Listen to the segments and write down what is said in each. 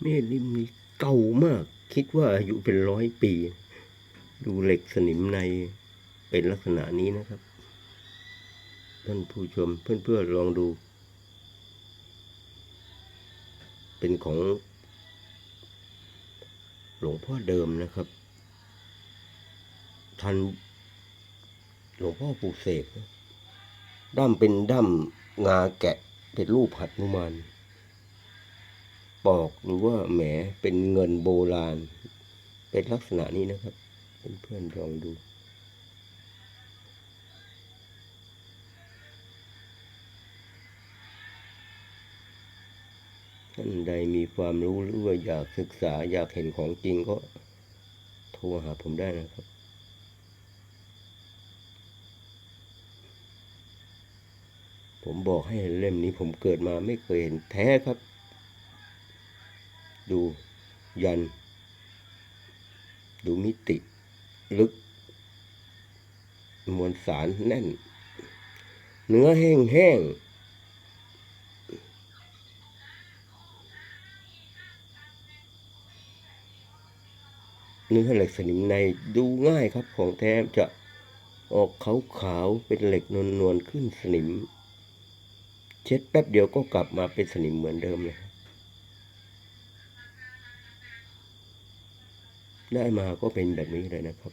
เมฆนี่เก่ามาก คิดว่าอายุเป็นร้อยปี ดูเหล็กสนิมในเป็นลักษณะนี้นะครับ ท่านผู้ชมเพื่อนๆลองดู เป็นของหลวงพ่อเดิมนะครับ ทันหลวงพ่อปลูกเสกด้ามเป็นด้ามงาแกะเป็นรูปหัดนุมาน ปอกหรือว่าแหมเป็นเงินโบราณ เป็นลักษณะนี้นะครับเพื่อนๆลองดูท่านใดมีความรู้หรือว่าอยากศึกษาอยากเห็นของจริงก็โทรหาผมได้นะครับ ผมบอกให้เล่มนี้ผมเกิดมาไม่เคยเห็นแท้ครับ ดูยัน ดูมิติ ลึก มวลสารแน่น เนื้อแห้งแห้งเนื้อเหล็กสนิมในดูง่ายครับของแท้จะออกขาวขาวๆเป็นเหล็กนวลนวลๆขึ้นสนิม เช็ดแป๊บเดียวก็กลับมาเป็นสนิมเหมือนเดิมเลยครับ ได้มาก็เป็นแบบนี้เลยนะครับ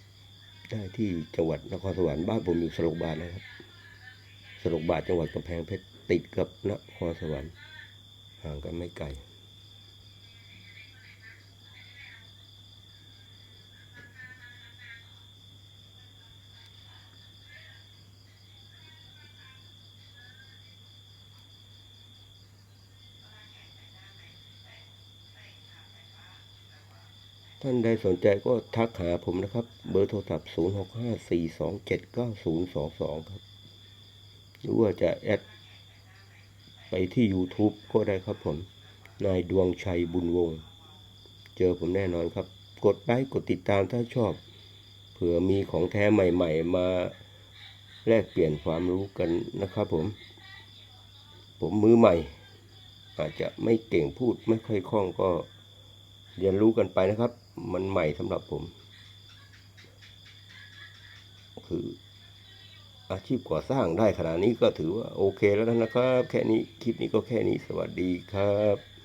ได้ที่จังหวัดนครสวรรค์บ้านผมอยู่สลกบาทนะครับสลกบาทจังหวัดกำแพงเพชรติดกับนครสวรรค์ห่างกันไม่ไกล ท่านใดสนใจก็ทักหาผมนะครับ เบอร์โทรศัพท์ 0 6 5 4 2 7 9 0 2 2 ครับ หรือว่าจะแอดไปที่ YouTube ก็ได้ครับผม นายดวงชัยบุญวงศ์ เจอผมแน่นอนครับ กดไลค์กดติดตามถ้าชอบ เผื่อมีของแท้ใหม่ๆ มาแลกเปลี่ยนความรู้กันนะครับผม ผมมือใหม่ อาจจะไม่เก่งพูดไม่ค่อยคล่องก็เรียนรู้กันไปนะครับ มันใหม่สำหรับผม คืออาชีพก่อสร้างได้ขนาดนี้ก็ถือว่าโอเคแล้วนะครับ แค่นี้คลิปนี้ก็แค่นี้สวัสดีครับ